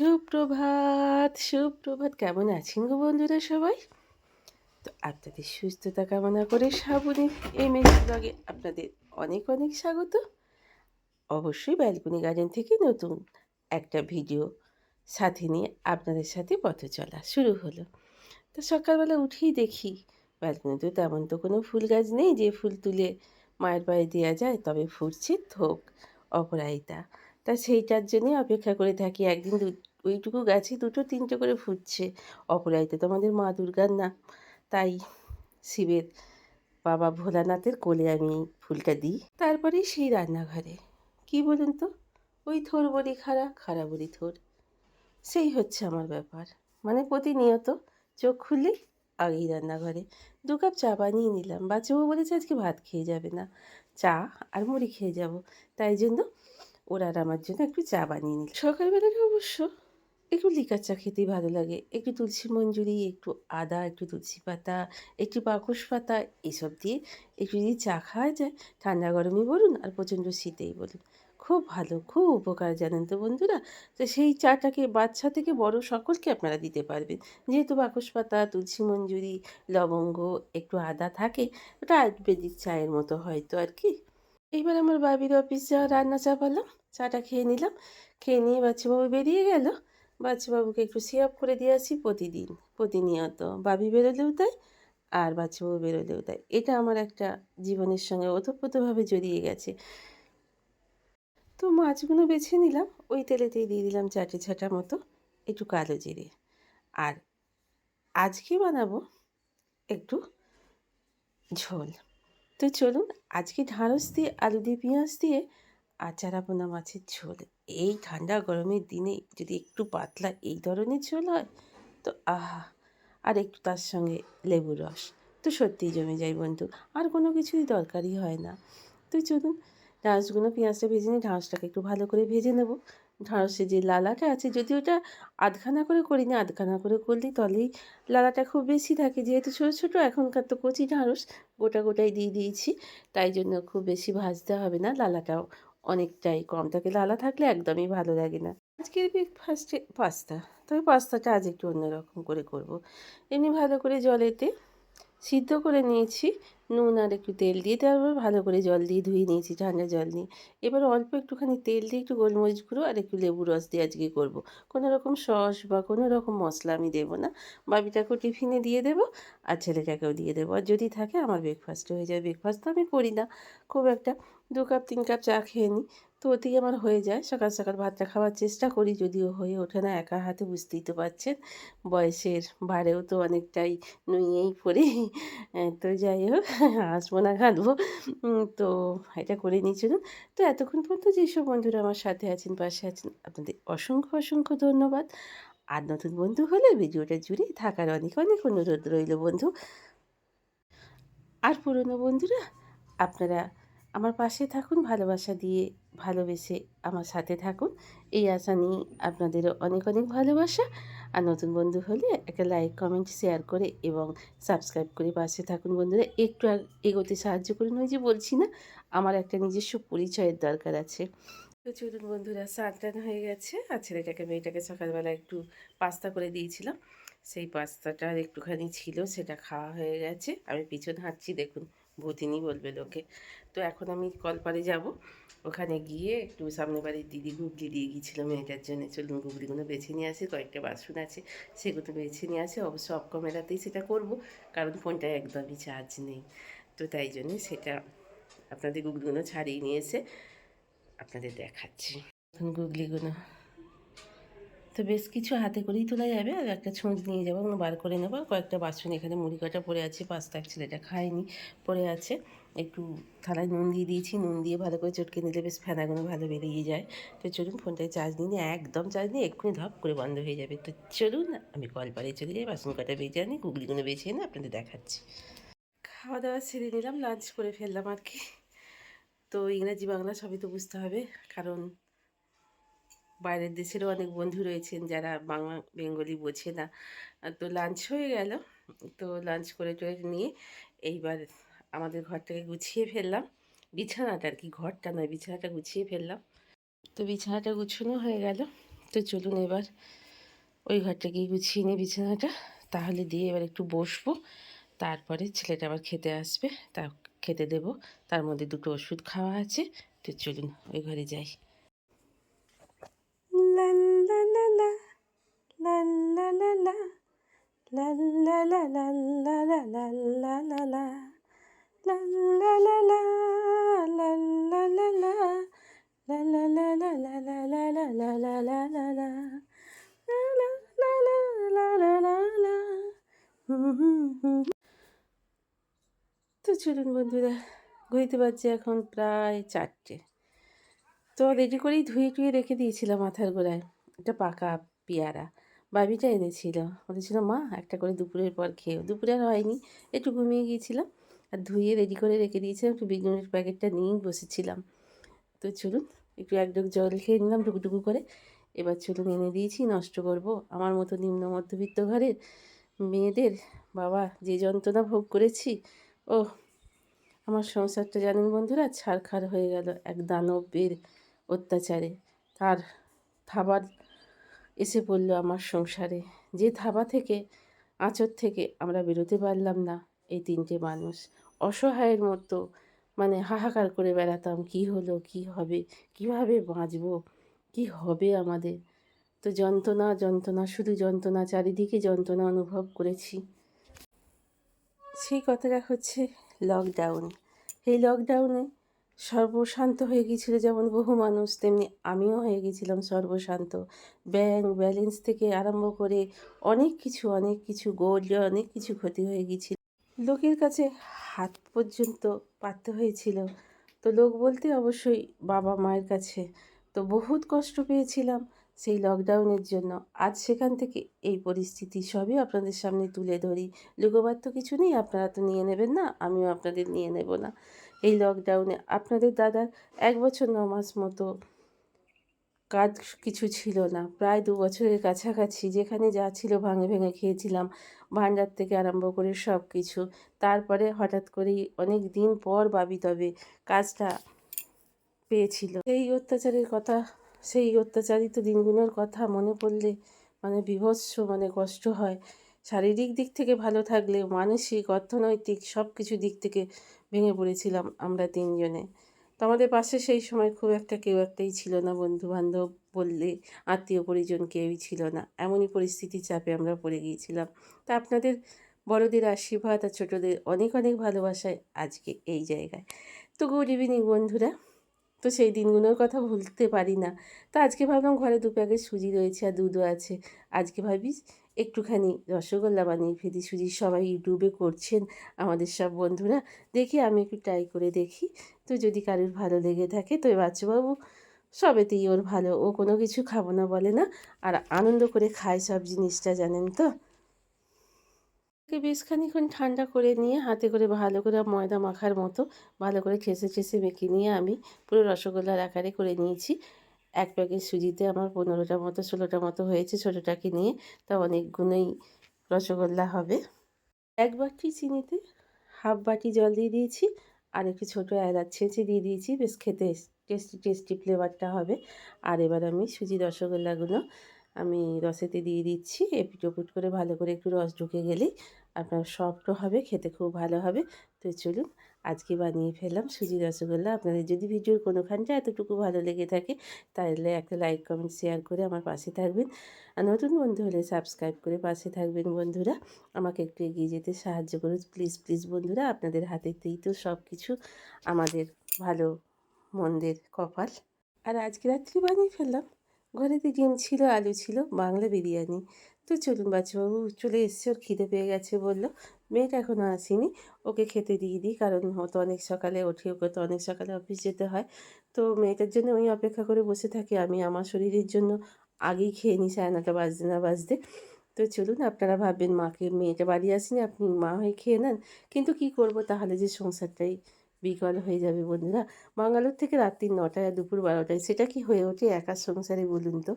সুপ্রভাত সুপ্রভাত। কেমন আছেন গো বন্ধুরা সবাই? তো আপনাদের সুস্থতা কামনা করে শ্রাবণী এই মেস ব্লগে আপনাদের অনেক অনেক স্বাগত। অবশ্যই ব্যালকনি গার্ডেন থেকে নতুন একটা ভিডিও সাথে নিয়ে আপনাদের সাথে পথ চলা শুরু হলো। তো সকালবেলা উঠেই দেখি, ব্যালকনিতে তেমন তো কোনো ফুল গাছ নেই যে ফুল তুলে মায়ের পায়ে দেওয়া যায়, তবে ফুটছে থোক অপরাজিতা। তা সেইটার জন্যই অপেক্ষা করে থাকি একদিন ওইটুকু গাছে দুটো তিনটে করে ফুটছে। অপরাজিতা তো আমাদের মা দুর্গার নাম তাই শিবের বাবা ভোলানাথের কোলে আমি ফুলটা দিই। তারপরেই সেই রান্নাঘরে। কি বলুন তো? ওই থোর বড়ি খাড়া খাড়া বড়ি থোর। সেই হচ্ছে আমার ব্যাপার। মানে প্রতিনিয়ত চোখ খুললেই আগেই রান্নাঘরে। দু কাপ চা বানিয়ে নিলাম। বাচ্চাবু বলেছে আজকে ভাত খেয়ে যাবে না। চা আর মুড়ি খেয়ে যাব। তাই জন্য ওরা আমার জন্য একটু চা বানিয়ে নিল সকালবেলাটা অবশ্য একটু লিকার চা খেতেই ভালো লাগে। একটু তুলসী মঞ্জুরি, একটু আদা, একটু তুলসী পাতা, একটু বাকস পাতা, এসব দিয়ে একটু যদি চা খাওয়া যায়, ঠান্ডা গরমই বলুন আর প্রচণ্ড শীতেই বলুন। খুব ভালো, খুব উপকার জানেন তো বন্ধুরা। তো সেই চাটাকে বাচ্চা থেকে বড় সকলকে আপনারা দিতে পারবেন। যেহেতু বাকস পাতা, তুলসী মঞ্জুরি, লবঙ্গ, একটু আদা থাকে, ওটা আয়ুর্বেদিক চায়ের মতো হয়তো আর কি। এইবার আমার বাবির অফিস যাওয়া রান্না চা চাপালাম, চাটা খেয়ে নিলাম। খেয়ে নিয়ে বাচ্চাবাবু বেরিয়ে গেল। বাচ্চাবাবুকে একটু সিরাপ করে দিয়ে আসি প্রতিদিন, প্রতিনিয়ত। বাবি বেরোলেও তাই আর বাচ্চাবাবু বেরোলেও তাই এটা আমার একটা জীবনের সঙ্গে ওতপ্রোতভাবে জড়িয়ে গেছে। তো মাছগুলো বেছে নিলাম, ওই তেলেতেই দিয়ে দিলাম চাটে ছাটা মতো, একটু কালো জিরে। আর আজকে বানাবো একটু ঝোল। তো চলুন, আজকে ঢাঁড়স দিয়ে, আলু দিয়ে, পেঁয়াজ দিয়ে আচারা পোনা মাছের ঝোল। এই ঠান্ডা গরমের দিনে যদি একটু পাতলা এই ধরনের ঝোল হয়, তো আহা, আর একটু তার সঙ্গে লেবুর রস। তো সত্যিই জমে যায় বন্ধু, আর কোনো কিছুই দরকারই হয় না। তো চলুন ঢাঁড়সগুলো পেঁয়াজটা ভেজে নিয়ে ঢাঁড়সটাকে একটু ভালো করে ভেজে নেব। ঢাঁড়সের যে লালাটা আছে যদি ওটা আধখানা করে করি না, আধখানা করে করলেই তলেই লালাটা খুব বেশি থাকে। যেহেতু ছোটো ছোটো, এখনকার তো কচি ঢাঁড়স গোটা গোটাই দিয়ে দিয়েছি, তাই জন্য খুব বেশি ভাজতে হবে না, লালাটাও অনেকটাই কম। থাকে লালা থাকলে একদমই ভালো লাগে না। আজকের ব্রেকফাস্টে পাস্তা। তবে পাস্তাটা আজ একটু অন্যরকম করে করব। এমনি ভালো করে জলেতে সিদ্ধ করে নিয়েছি। নুন আর একটু তেল দিয়ে তারপর ভালো করে জল দিয়ে ধুয়ে নিয়েছি, ঠান্ডা জল নিয়ে। এবার অল্প একটুখানি তেল দিয়ে একটু গোলমরিচ গুঁড়ো আর একটু লেবু রস দিয়ে আজকে করব। কোনো রকম সস বা কোনো রকম মশলা আমি দেবো না। বাবিটাকেও টিফিনে দিয়ে দেবো আর ছেলেটাকেও দিয়ে দেবো। আর যদি থাকে আমার ব্রেকফাস্ট হয়ে যায়। ব্রেকফাস্ট তো আমি করি না। খুব একটা দু কাপ, তিন কাপ চা খেয়ে নিই। তো ওতেই আমার হয়ে যায়। সকাল সকাল ভাতটা খাওয়ার চেষ্টা করি, যদিও হয়ে ওঠে না, একা হাতে বুঝতেই তো পারছেন। বয়সের ভারেও তো অনেকটাই নুইয়েই পড়ি। তো যাই হোক, আসব না ঘাঁটবো তো এটা করে নিয়েছিলাম তো এতক্ষণ পর্যন্ত যেসব বন্ধুরা আমার সাথে আছেন, পাশে আছেন, আপনাদের অসংখ্য অসংখ্য ধন্যবাদ। আর নতুন বন্ধু হলে ভিডিওটা জুড়ে থাকার অনেক অনেক অনুরোধ রইল বন্ধু। আর পুরনো বন্ধুরা, আপনারা আমার পাশে থাকুন, ভালোবাসা দিয়ে ভালোবেসে আমার সাথে থাকুন। এই আশা নিয়ে আপনাদেরও অনেক অনেক ভালোবাসা। আর নতুন বন্ধু হলে একটা লাইক কমেন্ট শেয়ার করে এবং সাবস্ক্রাইব করে পাশে থাকুন বন্ধুরা। একটু এগোতে সাহায্য করুন, ওই যে বলছি না, আমার একটা নিজস্ব পরিচয়ের দরকার আছে। তো চলুন বন্ধুরা স্নান হয়ে গেছে। আর ছেলেটাকে, মেয়েটাকে সকালবেলা একটু পাস্তা করে দিয়েছিলাম। সেই পাস্তাটার একটুখানি ছিল, সেটা খাওয়া হয়ে গেছে। আমি পিছন হাঁটছি, দেখুন। ভূতিনি বলবে লোকে। তো এখন আমি কলপারে যাব। ওখানে গিয়ে একটু সামনে বাড়ির দিদি গুগলি দিয়ে গিয়েছিল মেয়েটার জন্য। চলুন গুগলিগুলো বেছে নিয়ে আসি, কয়েকটা বাসন আছে, সেগুলো বেছে নিয়ে আসে। অবশ্য অফ ক্যামেরাতেই সেটা করব, কারণ ফোনটা একদমই চার্জ নেই। তো তাই জন্যে সেটা আপনাদের গুগলিগুলো ছাড়িয়ে নিয়ে এসে আপনাদের দেখাচ্ছি। এখন গুগলিগুলো তো বেশ কিছু হাতে করেই তোলা যাবে। আর একটা ছুঁচ নিয়ে যাব এবং বার করে নেব। কয়েকটা বাসন এখানে মুড়ি কাটা পড়ে আছে, পাস্তা ছেলেটা খায়নি পড়ে আছে। একটু থালায় নুন দিয়ে দিয়েছি, নুন দিয়ে ভালো করে চটকে নিলে বেশ ফেনাগুলো ভালো বেরিয়ে যায়। তো চলুন ফোনটায় চার্জ নিয়ে একদম চার্জ নিয়ে এক্ষুনি ধপ করে বন্ধ হয়ে যাবে। তো চলুন আমি কল পাড়ে চলে যাই, বাসন কাটা বেঁচে আনি, গুগলিগুলো বেছে এনে আপনাদের দেখাচ্ছি। খাওয়া দাওয়া ছেড়ে নিলাম লাঞ্চ করে ফেললাম আর কি। তো ইংরাজি বাংলা সবই তো বুঝতে হবে, কারণ বাইরের দেশেরও অনেক বন্ধু রয়েছেন যারা বাংলা, বেঙ্গলি বোঝে না। তো লাঞ্চ হয়ে গেল। তো লাঞ্চ করে টরে নিয়ে এইবার আমাদের ঘরটাকে গুছিয়ে ফেললাম। বিছানাটা আর কি, ঘরটা নয়, বিছানাটা গুছিয়ে ফেললাম। তো বিছানাটা গুছানো হয়ে গেল। তো চলুন এবার ওই ঘরটা গিয়ে গুছিয়ে নিই বিছানাটা। তাহলে দিয়ে এবার একটু বসবো। তারপরে ছেলেটা আবার খেতে আসবে তা খেতে দেব। তার মধ্যে দুটো ওষুধ খাওয়া আছে। তো চলুন ওই ঘরে যাই। তো চলুন বন্ধুরা ঘুরিতে পারছি এখন প্রায় চারটে তো রেডি করেই ধুয়ে টুয়ে রেখে দিয়েছিলাম মাথার গোড়ায়। একটা পাকা পেয়ারা। বাবিটা এনেছিল। বলেছিল, মা, একটা করে দুপুরের পর খেয়েও দুপুরে আর হয়নি, একটু ঘুমিয়ে গিয়েছিলাম। আর ধুয়ে রেডি করে রেখে দিয়েছিলাম, একটু বিজ্ঞানের প্যাকেটটা নিয়েই বসেছিলাম। তো চলুন, একটু এক ডোক জল খেয়ে নিলাম টুকুটুকু করে। এবার চলুন এনে দিয়েছি, নষ্ট করব। আমার মতো নিম্ন মধ্যবিত্ত ঘরের মেয়েদের বাবা যে যন্ত্রণা ভোগ করেছি ও আমার সংসারটা জানেন বন্ধুরা ছাড়খাড় হয়ে গেল এক দানবের অত্যাচারে। তার থাবার এসে পড়ল আমার সংসারে। যে থাবা থেকে আঁচর থেকে আমরা বেরোতে পারলাম না এই তিনটে মানুষ। অসহায়ের মতো মানে হাহাকার করে বেড়াতাম, কি হলো, কি হবে, কীভাবে বাঁচবো, কি হবে আমাদের? তো যন্ত্রণা যন্ত্রণা, শুধু যন্ত্রণা, চারিদিকে যন্ত্রণা অনুভব করেছি। সেই কথাটা হচ্ছে লকডাউন এই লকডাউনে সর্বশান্ত হয়ে গিয়েছিল যেমন বহু মানুষ, তেমনি আমিও হয়ে গেছিলাম সর্বশান্ত। ব্যাংক ব্যালেন্স থেকে আরম্ভ করে অনেক কিছু অনেক কিছু গোল্ড অনেক কিছু ক্ষতি হয়ে গিয়েছিল। লোকের কাছে হাত পর্যন্ত পাততে হয়েছিল। তো লোক বলতে অবশ্যই বাবা মায়ের কাছে। তো বহুত কষ্ট পেয়েছিলাম সেই লকডাউনের জন্য। আজ সেখান থেকে এই পরিস্থিতি সবই আপনাদের সামনে তুলে ধরি। লুকোবার তো কিছু নেই, আপনারা তো নিয়ে নেবেন না, আমিও আপনাদের নিয়ে নেব না। এই লকডাউনে আপনাদের দাদার এক বছর ন মাস মতো কাজ কিছু ছিল না। প্রায় দু বছরের কাছাকাছি যেখানে যা ছিল ভাঙে ভেঙে খেয়েছিলাম, ভাণ্ডার থেকে আরম্ভ করে সব কিছু তারপরে হঠাৎ করেই অনেক দিন পর বাবি তবে কাজটা পেয়েছিল। সেই অত্যাচারের কথা, সেই অত্যাচারিত দিনগুলোর কথা মনে পড়লে মানে বিভৎস মানে কষ্ট হয়। শারীরিক দিক থেকে ভালো থাকলেও মানসিক, অর্থনৈতিক সব কিছু দিক থেকে ভেঙে পড়েছিলাম আমরা তিনজনে। তো আমাদের পাশে সেই সময় খুব একটা কেউ একটাই ছিল না বন্ধু বান্ধব বললে আত্মীয় পরিজন কেউই ছিল না। এমনই পরিস্থিতির চাপে আমরা পড়ে গিয়েছিলাম। তা আপনাদের বড়দের আশীর্বাদ আর ছোটোদের অনেক অনেক ভালোবাসায় আজকে এই জায়গায়। তো গুড ইভিনিং বন্ধুরা। তো সেই দিনগুলোর কথা ভুলতে পারি না। তো আজকে ভাবলাম ঘরে দু প্যাকেট সুজি রয়েছে আর দুধও আছে। আজকে ভাবি একটুখানি রসগোল্লা বানিয়ে ফেলি। সুজি সবাই ইউটিউবে করছেন আমাদের সব বন্ধুরা। দেখি আমি একটু ট্রাই করে দেখি। তো যদি কারোর ভালো লেগে থাকে তো বাচ্চাবাবু সবেতেই ওর ভালো। ও কোনো কিছু খাব না বলে না। আর আনন্দ করে খায় সব জিনিসটা জানেন তো? বেশ খানিক্ষণ ঠান্ডা করে নিয়ে হাতে করে ভালো করে ময়দা মাখার মতো ভালো করে ঠেসে ঠেসে মেখে নিয়ে আমি পুরো রসগোল্লার আকারে করে নিয়েছি। এক প্যাকেট সুজিতে আমার পনেরোটা মতো, ষোলোটা মতো হয়েছে ছোটোটাকে নিয়ে। তা অনেকগুলোই রসগোল্লা হবে। এক বাটি চিনিতে হাফ বাটি জল দিয়ে দিয়েছি। আর একটু ছোটো এলাচ ছেঁচে দিয়ে দিয়েছি। বেশ খেতে টেস্টি টেস্টি ফ্লেভারটা হবে। আর এবার আমি সুজি রসগোল্লাগুলো আমি রসেতে দিয়ে দিচ্ছি। এপিট করে ভালো করে একটু রস ঢুকে গেলেই আপনার সফটও হবে, খেতে খুব ভালো হবে। তো চলুন, আজকে বানিয়ে ফেললাম সুজি রসগোল্লা। আপনাদের যদি ভিডিওর কোনোখানটা এতটুকু ভালো লেগে থাকে, তাহলে একটা লাইক, কমেন্ট, শেয়ার করে আমার পাশে থাকবেন। আর নতুন বন্ধু হলে সাবস্ক্রাইব করে পাশে থাকবেন বন্ধুরা। আমাকে একটু এগিয়ে যেতে সাহায্য করুন। প্লিজ প্লিজ বন্ধুরা, আপনাদের হাতেতেই তো সব কিছু আমাদের ভালো মন্দের কপাল। আর আজকে রাত্রি বানিয়ে ফেললাম। ঘরেতে ডিম ছিল, আলু ছিল, বাংলা বিরিয়ানি। তো চলুন বাচ্চাবাবু, চলে এসছে, ওর খিদে পেয়ে গেছে বলল। মেয়েটা এখনও আসেনি, ওকে খেতে দিয়ে দিই, কারণ ও তো অনেক সকালে উঠে ওকে তো অনেক সকালে অফিস যেতে হয়। তো মেয়েটার জন্য ওই অপেক্ষা করে বসে থাকি, আমি আমার শরীরের জন্য আগেই খেয়ে নিই, সাড়ে নটা বাজতে না বাজতে। তো চলুন, আপনারা ভাববেন, মাকে, মেয়েটা বাড়ি আসেনি, আপনি মা হয়ে খেয়ে নেন। কিন্তু কি করব, তাহলে যে সংসারটাই বিকল হয়ে যাবে বন্ধুরা। বাঙ্গালোর থেকে রাত্রি নটায়, দুপুর বারোটায়, সেটা কি হয়ে ওঠে একার সংসারে বলুন তো?